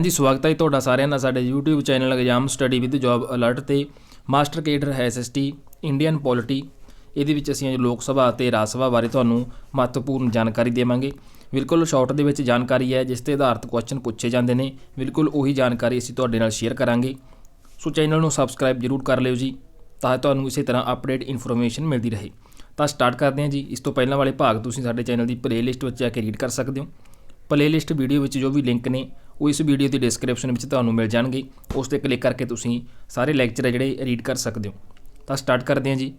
ਜੀ ਸਵਾਗਤ ਹੈ ਜੀ ਤੁਹਾਡਾ ਸਾਰਿਆਂ ਦਾ। ਸਾਡੇ YouTube channel exam study with job alert ਤੇ master cadre SST Indian polity ਇਹਦੇ ਵਿੱਚ ਅਸੀਂ ਅੱਜ ਲੋਕ ਸਭਾ ਅਤੇ ਰਾਜ ਸਭਾ ਬਾਰੇ ਤੁਹਾਨੂੰ ਮਹੱਤਵਪੂਰਨ ਜਾਣਕਾਰੀ ਦੇਵਾਂਗੇ। ਬਿਲਕੁਲ ਸ਼ਾਰਟ ਦੇ ਵਿੱਚ ਜਾਣਕਾਰੀ ਹੈ, ਜਿਸ ਤੇ ਆਧਾਰਿਤ ਕੁਐਸਚਨ ਪੁੱਛੇ ਜਾਂਦੇ ਨੇ। ਬਿਲਕੁਲ ਉਹੀ ਜਾਣਕਾਰੀ ਅਸੀਂ ਤੁਹਾਡੇ ਨਾਲ ਸ਼ੇਅਰ ਕਰਾਂਗੇ। ਸੋ ਚੈਨਲ ਨੂੰ ਸਬਸਕ੍ਰਾਈਬ ਜਰੂਰ ਕਰ ਲਿਓ ਜੀ, ਤਾਂ ਤੁਹਾਨੂੰ ਇਸੇ ਤਰ੍ਹਾਂ ਅਪਡੇਟ ਇਨਫੋਰਮੇਸ਼ਨ ਮਿਲਦੀ ਰਹੇ। ਤਾਂ ਸਟਾਰਟ ਕਰਦੇ ਹਾਂ ਜੀ। ਇਸ ਤੋਂ ਪਹਿਲਾਂ ਵਾਲੇ ਭਾਗ ਤੁਸੀਂ ਸਾਡੇ ਚੈਨਲ ਦੀ ਪਲੇਲਿਸਟ ਵਿੱਚ ਜਾ ਕੇ ਰੀਡ ਕਰ ਸਕਦੇ ਹੋ। ਪਲੇਲਿਸਟ ਵੀਡੀਓ ਵਿੱਚ ਜੋ ਵੀ ਲਿੰਕ ਨੇ ਉਹ ਇਸ ਵੀਡੀਓ ਦੀ ਡਿਸਕ੍ਰਿਪਸ਼ਨ ਵਿੱਚ ਤੁਹਾਨੂੰ ਮਿਲ ਜਾਣਗੇ। ਉਸ ਤੇ ਕਲਿੱਕ ਕਰਕੇ ਤੁਸੀਂ ਸਾਰੇ ਲੈਕਚਰ ਹੈ ਜਿਹੜੇ ਰੀਡ ਕਰ ਸਕਦੇ ਹੋ। ਤਾਂ ਸਟਾਰਟ ਕਰਦੇ ਹਾਂ ਜੀ।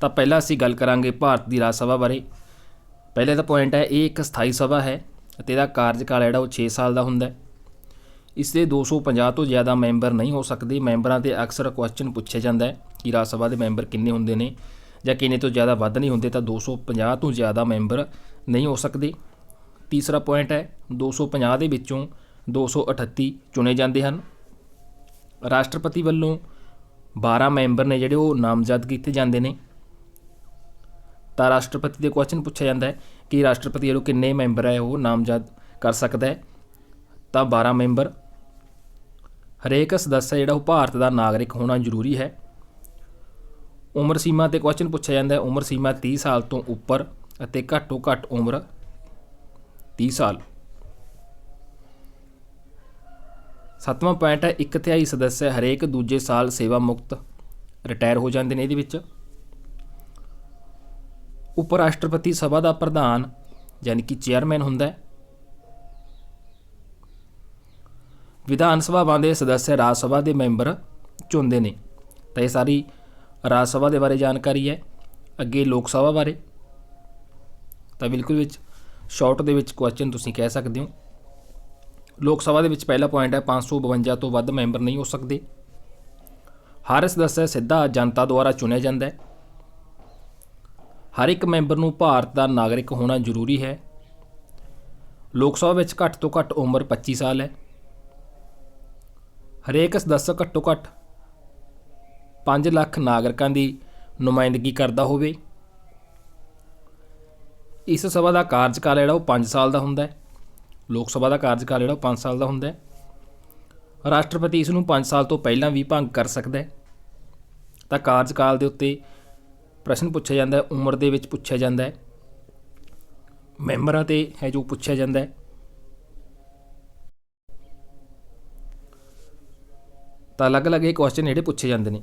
ਤਾਂ ਪਹਿਲਾਂ ਅਸੀਂ ਗੱਲ ਕਰਾਂਗੇ ਭਾਰਤ ਦੀ ਰਾਜ ਸਭਾ ਬਾਰੇ। ਪਹਿਲੇ ਦਾ ਪੁਆਇੰਟ ਹੈ, ਇਹ ਇੱਕ ਸਥਾਈ ਸਭਾ ਹੈ ਅਤੇ ਇਹਦਾ ਕਾਰਜਕਾਲ ਜਿਹੜਾ ਉਹ 6 ਸਾਲ ਦਾ ਹੁੰਦਾ ਹੈ। ਇਸ ਦੇ 250 ਤੋਂ ਜ਼ਿਆਦਾ ਮੈਂਬਰ ਨਹੀਂ ਹੋ ਸਕਦੇ। ਮੈਂਬਰਾਂ ਤੇ ਅਕਸਰ ਕੁਐਸਚਨ ਪੁੱਛਿਆ ਜਾਂਦਾ ਹੈ ਕਿ ਰਾਜ ਸਭਾ ਦੇ ਮੈਂਬਰ ਕਿੰਨੇ ਹੁੰਦੇ ਨੇ ਜਾਂ ਕਿੰਨੇ ਤੋਂ ਜ਼ਿਆਦਾ ਵੱਧ ਨਹੀਂ ਹੁੰਦੇ ਤਾਂ 250 ਤੋਂ ਜ਼ਿਆਦਾ ਮੈਂਬਰ ਨਹੀਂ ਹੋ ਸਕਦੇ। ਤੀਸਰਾ ਪੁਆਇੰਟ ਹੈ 250 ਦੇ ਵਿੱਚੋਂ 238 ਚੁਣੇ ਜਾਂਦੇ ਹਨ। ਰਾਸ਼ਟਰਪਤੀ ਵੱਲੋਂ 12 ਮੈਂਬਰ ਨੇ ਜਿਹੜੇ ਉਹ ਨਾਮਜ਼ਦ ਕੀਤੇ ਜਾਂਦੇ ਨੇ। ਤਾਂ ਰਾਸ਼ਟਰਪਤੀ ਦੇ ਕੁਐਸਚਨ ਪੁੱਛਿਆ ਜਾਂਦਾ ਹੈ ਕਿ ਰਾਸ਼ਟਰਪਤੀ ਵੱਲੋਂ ਕਿੰਨੇ ਮੈਂਬਰ ਹੈ ਉਹ ਨਾਮਜ਼ਦ ਕਰ ਸਕਦਾ ਹੈ? ਤਾਂ 12 ਮੈਂਬਰ। ਹਰੇਕ ਸਦੱਸਯ ਜਿਹੜਾ ਉਹ ਭਾਰਤ ਦਾ ਨਾਗਰਿਕ ਹੋਣਾ ਜ਼ਰੂਰੀ ਹੈ। ਉਮਰ ਸੀਮਾ ਤੇ ਕੁਐਸਚਨ ਪੁੱਛਿਆ ਜਾਂਦਾ ਹੈ, ਉਮਰ ਸੀਮਾ 30 ਸਾਲ ਤੋਂ ਉੱਪਰ ਅਤੇ ਘੱਟੋ ਘੱਟ ਉਮਰ 30 ਸਾਲ। ਸੱਤਵਾਂ ਪੁਆਇੰਟ ਹੈ, ਇੱਕ ਤਿਹਾਈ ਸਦੱਸਯ ਹਰੇਕ ਦੂਜੇ ਸਾਲ ਸੇਵਾ ਮੁਕਤ ਰਿਟਾਇਰ ਹੋ ਜਾਂਦੇ ਨੇ ਇਹਦੇ ਵਿੱਚ। ਉਪ ਰਾਸ਼ਟਰਪਤੀ ਸਭਾ ਦਾ ਪ੍ਰਧਾਨ, ਯਾਨੀ ਕਿ ਚੇਅਰਮੈਨ ਹੁੰਦਾ ਹੈ। ਵਿਧਾਨ ਸਭਾਵਾਂ ਦੇ ਸਦੱਸ ਰਾਜ ਸਭਾ ਦੇ ਮੈਂਬਰ ਚੁਣਦੇ ਨੇ। ਤਾਂ ਇਹ ਸਾਰੀ ਰਾਜ ਸਭਾ ਦੇ ਬਾਰੇ ਜਾਣਕਾਰੀ ਹੈ, ਅੱਗੇ ਲੋਕ ਸਭਾ ਬਾਰੇ। ਤਾਂ ਬਿਲਕੁਲ ਵਿੱਚ ਸ਼ਾਰਟ ਦੇ ਵਿੱਚ ਕੁਐਸਚਨ ਤੁਸੀਂ ਕਹਿ ਸਕਦੇ ਹੋ। ਲੋਕ ਸਭਾ ਦੇ ਵਿੱਚ ਪਹਿਲਾ ਪੁਆਇੰਟ ਹੈ 552 ਤੋਂ ਵੱਧ ਮੈਂਬਰ ਨਹੀਂ ਹੋ ਸਕਦੇ। ਹਰ ਸਦੱਸ ਸਿੱਧਾ ਜਨਤਾ ਦੁਆਰਾ ਚੁਣਿਆ ਜਾਂਦਾ ਹੈ। ਹਰ ਇੱਕ ਮੈਂਬਰ ਨੂੰ ਭਾਰਤ ਦਾ ਨਾਗਰਿਕ ਹੋਣਾ ਜ਼ਰੂਰੀ ਹੈ। ਲੋਕ ਸਭਾ ਵਿੱਚ ਘੱਟ ਤੋਂ ਘੱਟ ਉਮਰ 25 ਸਾਲ ਹੈ। ਹਰੇਕ ਸਦੱਸ ਘੱਟੋ ਘੱਟ 5 ਲੱਖ ਨਾਗਰਿਕਾਂ ਦੀ ਨੁਮਾਇੰਦਗੀ ਕਰਦਾ ਹੋਵੇ। ਇਸ ਸਭਾ ਦਾ ਕਾਰਜਕਾਲ ਜਿਹੜਾ ਉਹ 5 ਸਾਲ ਦਾ ਹੁੰਦਾ ਹੈ। ਲੋਕ ਸਭਾ ਦਾ ਕਾਰਜਕਾਲ ਜਿਹੜਾ ਉਹ 5 ਸਾਲ ਦਾ ਹੁੰਦਾ ਹੈ। ਰਾਸ਼ਟਰਪਤੀ ਇਸ ਨੂੰ 5 ਸਾਲ ਤੋਂ ਪਹਿਲਾਂ ਵੀ ਭੰਗ ਕਰ ਸਕਦਾ ਹੈ। ਤਾਂ ਕਾਰਜਕਾਲ ਦੇ ਉੱਤੇ ਪ੍ਰਸ਼ਨ ਪੁੱਛਿਆ ਜਾਂਦਾ ਹੈ, ਉਮਰ ਦੇ ਵਿੱਚ ਪੁੱਛਿਆ ਜਾਂਦਾ ਹੈ। ਮੈਂਬਰਾਂ ਤੇ ਹੈ ਜੋ ਪੁੱਛਿਆ ਜਾਂਦਾ ਹੈ। ਤਾਂ ਅਲੱਗ-ਅਲੱਗ ਇਹ ਕੁਐਸਚਨ ਜਿਹੜੇ ਪੁੱਛੇ ਜਾਂਦੇ ਨੇ।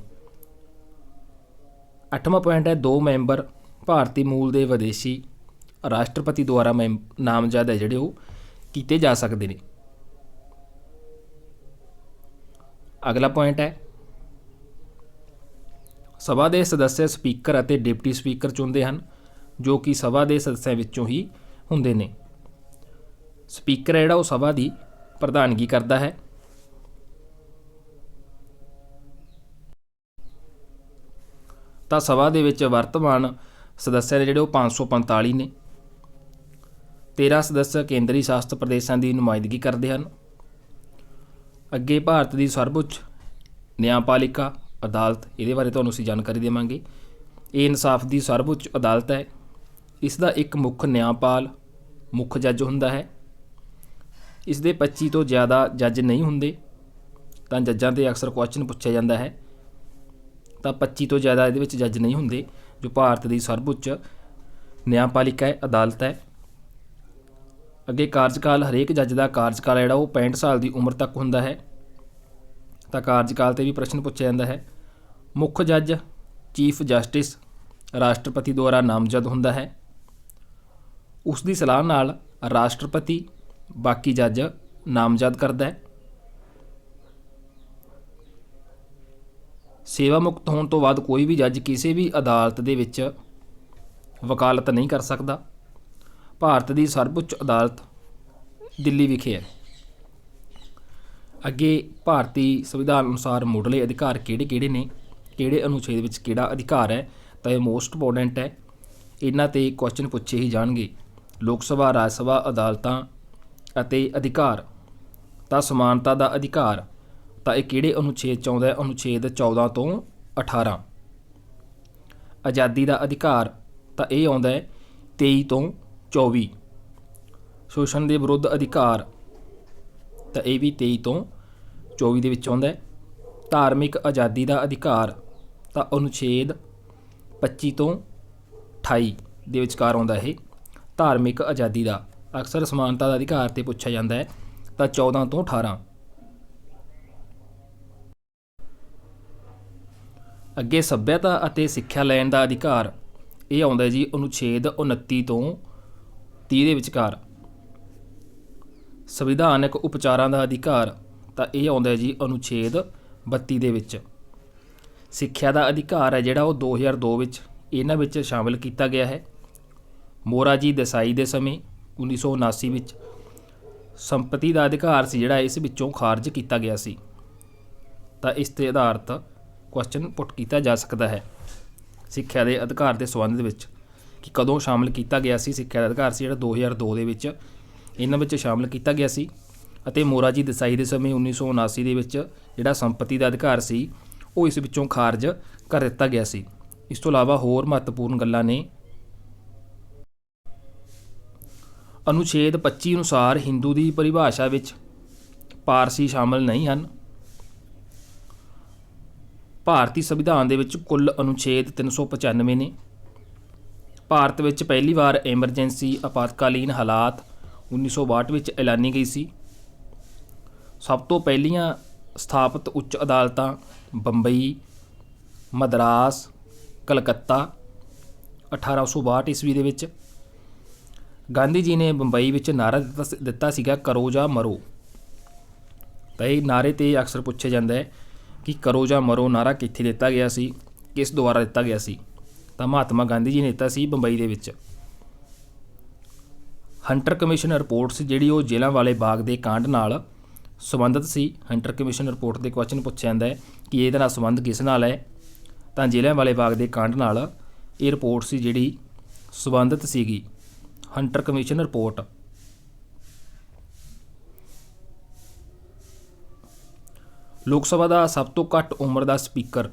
ਅੱਠਵਾਂ ਪੁਆਇੰਟ ਹੈ, ਦੋ ਮੈਂਬਰ ਭਾਰਤੀ ਮੂਲ ਦੇ ਵਿਦੇਸ਼ੀ ਰਾਸ਼ਟਰਪਤੀ ਦੁਆਰਾ ਮੈਂਬ- ਨਾਮਜ਼ਦ ਹੈ ਜਿਹੜੇ ਉਹ ਕੀਤੇ ਜਾ ਸਕਦੇ ਨੇ। ਅਗਲਾ ਪੁਆਇੰਟ ਹੈ। ਸਭਾ ਦੇ ਸਦੱਸਿਆ ਸਪੀਕਰ ਅਤੇ ਡਿਪਟੀ ਸਪੀਕਰ ਚੁਣਦੇ ਹਨ, ਜੋ ਕਿ ਸਭਾ ਦੇ ਸਦੱਸਿਆਂ ਵਿੱਚੋਂ ਹੀ ਹੁੰਦੇ ਨੇ। ਸਪੀਕਰ ਹੈ ਜਿਹੜਾ ਉਹ ਸਭਾ ਦੀ ਪ੍ਰਧਾਨਗੀ ਕਰਦਾ ਹੈ। ਤਾਂ ਸਭਾ ਦੇ ਵਿੱਚ ਵਰਤਮਾਨ ਸਦੱਸਿਆ ਨੇ ਜਿਹੜੇ ਉਹ 545 ਨੇ। 13 ਸਦੱਸ ਕੇਂਦਰੀ ਸ਼ਾਸਤ ਪ੍ਰਦੇਸ਼ਾਂ ਦੀ ਨੁਮਾਇੰਦਗੀ ਕਰਦੇ ਹਨ। ਅੱਗੇ ਭਾਰਤ ਦੀ ਸਰਵਉੱਚ ਨਿਆਂਪਾਲਿਕਾ ਅਦਾਲਤ, ਇਹਦੇ ਬਾਰੇ ਤੁਹਾਨੂੰ ਅਸੀਂ ਜਾਣਕਾਰੀ ਦੇਵਾਂਗੇ। ਇਹ ਇਨਸਾਫ ਦੀ ਸਰਵਉੱਚ ਅਦਾਲਤ ਹੈ। ਇਸ ਦਾ ਇੱਕ ਮੁੱਖ ਨਿਆਂਪਾਲ, ਮੁੱਖ ਜੱਜ ਹੁੰਦਾ ਹੈ। ਇਸ ਦੇ 25 ਤੋਂ ਜ਼ਿਆਦਾ ਜੱਜ ਨਹੀਂ ਹੁੰਦੇ, ਤਾਂ ਜੱਜਾਂ ਤੇ ਅਕਸਰ ਕੁਐਸਚਨ ਪੁੱਛਿਆ ਜਾਂਦਾ ਹੈ। ਤਾਂ 25 ਤੋਂ ਜ਼ਿਆਦਾ ਇਹਦੇ ਵਿੱਚ ਜੱਜ ਨਹੀਂ ਹੁੰਦੇ, ਜੋ ਭਾਰਤ ਦੀ ਸਰਵਉੱਚ ਨਿਆਂਪਾਲਿਕਾ ਹੈ ਅਦਾਲਤ ਹੈ। ਅੱਗੇ ਕਾਰਜਕਾਲ, ਹਰੇਕ ਜੱਜ ਦਾ ਕਾਰਜਕਾਲ ਜਿਹੜਾ, ਉਹ 65 ਸਾਲ ਦੀ ਉਮਰ ਤੱਕ ਹੁੰਦਾ ਹੈ। ਤਾਂ ਕਾਰਜਕਾਲ ਤੇ ਵੀ ਪ੍ਰਸ਼ਨ ਪੁੱਛਿਆ ਜਾਂਦਾ ਹੈ। ਮੁੱਖ ਜੱਜ, ਚੀਫ ਜਸਟਿਸ, ਰਾਸ਼ਟਰਪਤੀ ਦੁਆਰਾ ਨਾਮਜ਼ਦ ਹੁੰਦਾ ਹੈ। ਉਸ ਦੀ ਸਲਾਹ ਨਾਲ ਰਾਸ਼ਟਰਪਤੀ, ਬਾਕੀ ਜੱਜ ਨਾਮਜ਼ਦ ਕਰਦਾ ਹੈ। ਸੇਵਾ ਮੁਕਤ ਹੋਣ ਤੋਂ ਬਾਅਦ ਕੋਈ ਵੀ ਜੱਜ ਕਿਸੇ ਵੀ ਅਦਾਲਤ ਦੇ ਵਿੱਚ ਵਕਾਲਤ ਨਹੀਂ ਕਰ ਸਕਦਾ। ਭਾਰਤ ਦੀ ਸਰਵਉੱਚ ਅਦਾਲਤ ਦਿੱਲੀ ਵਿਖੇ ਹੈ। ਅੱਗੇ ਭਾਰਤੀ ਸੰਵਿਧਾਨ ਅਨੁਸਾਰ ਮੁੱਢਲੇ ਅਧਿਕਾਰ ਕਿਹੜੇ-ਕਿਹੜੇ ਨੇ, ਕਿਹੜੇ ਅਨੁਛੇਦ ਵਿੱਚ ਕਿਹੜਾ ਅਧਿਕਾਰ ਹੈ, ਤਾਂ ਇਹ ਮੋਸਟ ਇੰਪੋਰਟੈਂਟ ਹੈ। ਇਹਨਾਂ ਤੇ ਕੁਐਸਚਨ ਪੁੱਛੇ ਹੀ ਜਾਣਗੇ। ਲੋਕ ਸਭਾ, ਰਾਜ ਸਭਾ, ਅਦਾਲਤਾਂ ਅਤੇ ਅਧਿਕਾਰ। ਤਾਂ ਸਮਾਨਤਾ ਦਾ ਅਧਿਕਾਰ, ਤਾਂ ਇਹ ਕਿਹੜੇ ਅਨੁਛੇਦ ਚ ਆਉਂਦਾ ਹੈ? ਅਨੁਛੇਦ 14 ਤੋਂ 18 ਆਜ਼ਾਦੀ ਦਾ ਅਧਿਕਾਰ, ਤਾਂ ਇਹ ਆਉਂਦਾ ਹੈ 23 ਤੋਂ 24 ਸ਼ੋਸ਼ਣ ਦੇ ਵਿਰੁੱਧ ਅਧਿਕਾਰ ਤਾਂ ਇਹ ਵੀ 23 ਤੋਂ 24 ਦੇ ਵਿੱਚ ਆਉਂਦਾ ਹੈ। ਧਾਰਮਿਕ ਆਜ਼ਾਦੀ ਦਾ ਅਧਿਕਾਰ ਤਾਂ ਅਨੁਛੇਦ 25 ਤੋਂ 28 ਦੇ ਵਿਚਕਾਰ ਆਉਂਦਾ ਇਹ। ਧਾਰਮਿਕ ਆਜ਼ਾਦੀ ਦਾ ਅਕਸਰ ਸਮਾਨਤਾ ਦਾ ਅਧਿਕਾਰ ਤੇ ਪੁੱਛਿਆ ਜਾਂਦਾ ਹੈ ਤਾਂ 14 ਤੋਂ 18 ਅੱਗੇ ਸੱਭਿਅਤਾ ਅਤੇ ਸਿੱਖਿਆ ਲੈਣ ਦਾ ਅਧਿਕਾਰ, ਇਹ ਆਉਂਦਾ ਜੀ ਅਨੁਛੇਦ 29 ਤੋਂ 30 ਦੇ ਵਿਚਕਾਰ। ਸੰਵਿਧਾਨਕ ਉਪਚਾਰਾਂ ਦਾ ਅਧਿਕਾਰ, ਤਾਂ ਇਹ ਆਉਂਦਾ ਜੀ ਅਨੁਛੇਦ 32 ਦੇ ਵਿੱਚ। ਸਿੱਖਿਆ ਦਾ ਅਧਿਕਾਰ ਹੈ ਜਿਹੜਾ ਉਹ 2002 ਵਿੱਚ ਇਹਨਾਂ ਵਿੱਚ ਸ਼ਾਮਲ ਕੀਤਾ ਗਿਆ ਹੈ। ਮੋਰਾਜੀ ਦੇਸਾਈ ਦੇ ਸਮੇਂ 1979 ਵਿੱਚ ਸੰਪਤੀ ਦਾ ਅਧਿਕਾਰ ਸੀ ਜਿਹੜਾ ਇਸ ਵਿੱਚੋਂ ਖਾਰਜ ਕੀਤਾ ਗਿਆ ਸੀ। ਤਾਂ ਇਸ ਤੇ ਆਧਾਰਿਤ ਕੁਐਸਚਨ ਪੁੱਟ ਕੀਤਾ ਜਾ ਸਕਦਾ ਹੈ। ਸਿੱਖਿਆ ਦੇ ਅਧਿਕਾਰ ਦੇ ਸੰਬੰਧ ਵਿੱਚ ਕਿ ਕਦੋਂ ਸ਼ਾਮਲ ਕੀਤਾ ਗਿਆ ਸੀ ਸਿੱਖਿਆ ਦਾ ਅਧਿਕਾਰ ਸੀ ਜਿਹੜਾ 2002 ਦੇ ਵਿੱਚ ਇਹਨਾਂ ਵਿੱਚ ਸ਼ਾਮਲ ਕੀਤਾ ਗਿਆ ਸੀ ਅਤੇ ਮੋਰਾਜੀ ਦੇਸਾਈ ਦੇ ਸਮੇਂ 1979 ਦੇ ਵਿੱਚ ਜਿਹੜਾ ਸੰਪਤੀ ਦਾ ਅਧਿਕਾਰ ਸੀ, ਉਹ ਇਸ ਵਿੱਚੋਂ ਖਾਰਜ ਕਰ ਦਿੱਤਾ ਗਿਆ ਸੀ। ਇਸ ਤੋਂ ਇਲਾਵਾ ਹੋਰ ਮਹੱਤਵਪੂਰਨ ਗੱਲਾਂ ਨੇ ਅਨੁਛੇਦ 25 ਅਨੁਸਾਰ ਹਿੰਦੂ ਦੀ ਪਰਿਭਾਸ਼ਾ ਵਿੱਚ ਪਾਰਸੀ ਸ਼ਾਮਲ ਨਹੀਂ ਹਨ। ਭਾਰਤੀ ਸੰਵਿਧਾਨ ਦੇ ਵਿੱਚ ਕੁੱਲ ਅਨੁਛੇਦ 395 ਨੇ। ਭਾਰਤ ਵਿੱਚ ਪਹਿਲੀ ਵਾਰ ਐਮਰਜੈਂਸੀ ਆਪਾਤਕਾਲੀਨ ਹਾਲਾਤ 1962 ਵਿੱਚ ਐਲਾਨੀ ਗਈ ਸੀ। ਸਭ ਤੋਂ ਪਹਿਲੀਆਂ ਸਥਾਪਿਤ ਉੱਚ ਅਦਾਲਤਾਂ ਬੰਬਈ, ਮਦਰਾਸ, ਕਲਕੱਤਾ 1862 ਈਸਵੀ ਦੇ ਵਿੱਚ। ਗਾਂਧੀ ਜੀ ਨੇ ਬੰਬਈ ਵਿੱਚ ਨਾਰਾ ਦਿੱਤਾ ਸ- ਦਿੱਤਾ ਸੀਗਾ, ਕਰੋ ਜਾਂ ਮਰੋ। ਤਾਂ ਇਹ ਨਾਰੇ ਤੇ ਅਕਸਰ ਪੁੱਛਿਆ ਜਾਂਦਾ ਹੈ ਕਿ ਕਰੋ ਜਾਂ ਮਰੋ ਨਾਰਾ ਕਿੱਥੇ ਦਿੱਤਾ ਗਿਆ ਸੀ, ਕਿਸ ਦੁਆਰਾ ਦਿੱਤਾ ਗਿਆ ਸੀ। ਤਾਂ ਮਹਾਤਮਾ ਗਾਂਧੀ ਜੀ ਨੇਤਾ ਸੀ ਬੰਬਈ ਦੇ ਵਿੱਚ। ਹੰਟਰ ਕਮਿਸ਼ਨ ਰਿਪੋਰਟ ਸੀ ਜਿਹੜੀ ਉਹ ਜੇਲ੍ਹਾਂ ਵਾਲੇ ਬਾਗ ਦੇ ਕਾਂਡ ਨਾਲ ਸੰਬੰਧਿਤ ਸੀ। ਹੰਟਰ ਕਮਿਸ਼ਨ ਰਿਪੋਰਟ ਦੇ ਕੁਐਸਚਨ ਪੁੱਛਿਆ ਜਾਂਦਾ ਹੈ ਕਿ ਇਹਦਾ ਨਾਲ ਸੰਬੰਧ ਕਿਸ ਨਾਲ ਹੈ? ਤਾਂ ਜੇਲ੍ਹਾਂ ਵਾਲੇ ਬਾਗ ਦੇ ਕਾਂਡ ਨਾਲ ਇਹ ਰਿਪੋਰਟ ਸੀ ਜਿਹੜੀ ਸੰਬੰਧਿਤ ਸੀਗੀ। Hunter commission report. Lok Sabha ਦਾ ਸਭ ਤੋਂ ਘੱਟ ਉਮਰ ਦਾ ਸਪੀਕਰ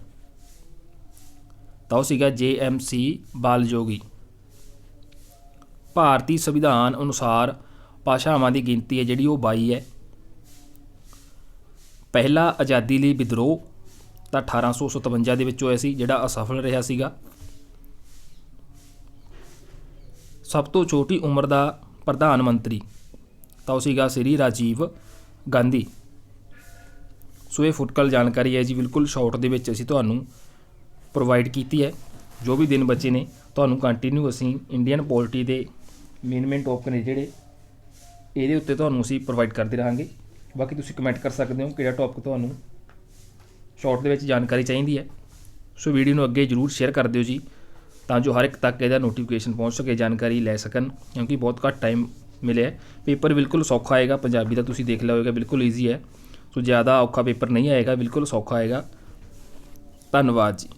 ਤਾਂ ਉਹ ਸੀਗਾ ਜੇ ਐੱਮ ਸੀ ਬਾਲਯੋਗੀ। ਭਾਰਤੀ ਸੰਵਿਧਾਨ ਅਨੁਸਾਰ ਭਾਸ਼ਾਵਾਂ ਦੀ ਗਿਣਤੀ ਹੈ ਜਿਹੜੀ ਉਹ 22 ਹੈ। ਪਹਿਲਾ ਆਜ਼ਾਦੀ ਲਈ ਵਿਦਰੋਹ, ਤਾਂ 1857 ਦੇ ਵਿੱਚ ਹੋਇਆ ਸੀ, ਜਿਹੜਾ ਅਸਫਲ ਰਿਹਾ ਸੀਗਾ। ਸਭ ਤੋਂ ਛੋਟੀ ਉਮਰ ਦਾ ਪ੍ਰਧਾਨ ਮੰਤਰੀ, ਤਾਂ ਉਹ ਸੀਗਾ ਸ੍ਰੀ ਰਾਜੀਵ ਗਾਂਧੀ। ਸੋ ਇਹ ਫੁਟਕਲ ਜਾਣਕਾਰੀ ਹੈ ਜੀ, ਬਿਲਕੁਲ ਸ਼ਾਰਟ ਦੇ ਵਿੱਚ ਅਸੀਂ ਤੁਹਾਨੂੰ ਪ੍ਰੋਵਾਈਡ ਕੀਤੀ ਹੈ। ਜੋ ਵੀ ਦਿਨ ਬਚੇ ਨੇ, ਤੁਹਾਨੂੰ ਕੰਟੀਨਿਊ ਅਸੀਂ ਇੰਡੀਅਨ ਪੋਲਿਟੀ ਦੇ ਮੇਨ ਮੇਨ ਟੌਪਿਕ ਨੇ ਜਿਹੜੇ, ਇਹਦੇ ਉੱਤੇ ਤੁਹਾਨੂੰ ਅਸੀਂ ਪ੍ਰੋਵਾਈਡ ਕਰਦੇ ਰਹਾਂਗੇ। ਬਾਕੀ ਤੁਸੀਂ ਕਮੈਂਟ ਕਰ ਸਕਦੇ ਹੋ ਕਿਹੜਾ ਟੌਪਿਕ ਤੁਹਾਨੂੰ ਸ਼ਾਰਟ ਦੇ ਵਿੱਚ ਜਾਣਕਾਰੀ ਚਾਹੀਦੀ ਹੈ। ਸੋ ਵੀਡੀਓ ਨੂੰ ਅੱਗੇ ਜਰੂਰ ਸ਼ੇਅਰ ਕਰ ਦਿਓ ਜੀ, ਤਾਂ ਜੋ ਹਰ ਇੱਕ ਤੱਕ ਇਹਦਾ ਨੋਟੀਫਿਕੇਸ਼ਨ ਪਹੁੰਚ ਸਕੇ, ਜਾਣਕਾਰੀ ਲੈ ਸਕਣ, ਕਿਉਂਕਿ ਬਹੁਤ ਘੱਟ ਟਾਈਮ ਮਿਲਿਆ ਪੇਪਰ ਬਿਲਕੁਲ ਸੌਖਾ ਆਏਗਾ, ਪੰਜਾਬੀ ਦਾ ਤੁਸੀਂ ਦੇਖ ਲਿਆ ਹੋਵੇਗਾ ਬਿਲਕੁਲ ਈਜ਼ੀ ਹੈ। ਸੋ ਜ਼ਿਆਦਾ ਔਖਾ ਪੇਪਰ ਨਹੀਂ ਆਏਗਾ, ਬਿਲਕੁਲ ਸੌਖਾ ਆਏਗਾ। ਧੰਨਵਾਦ ਜੀ।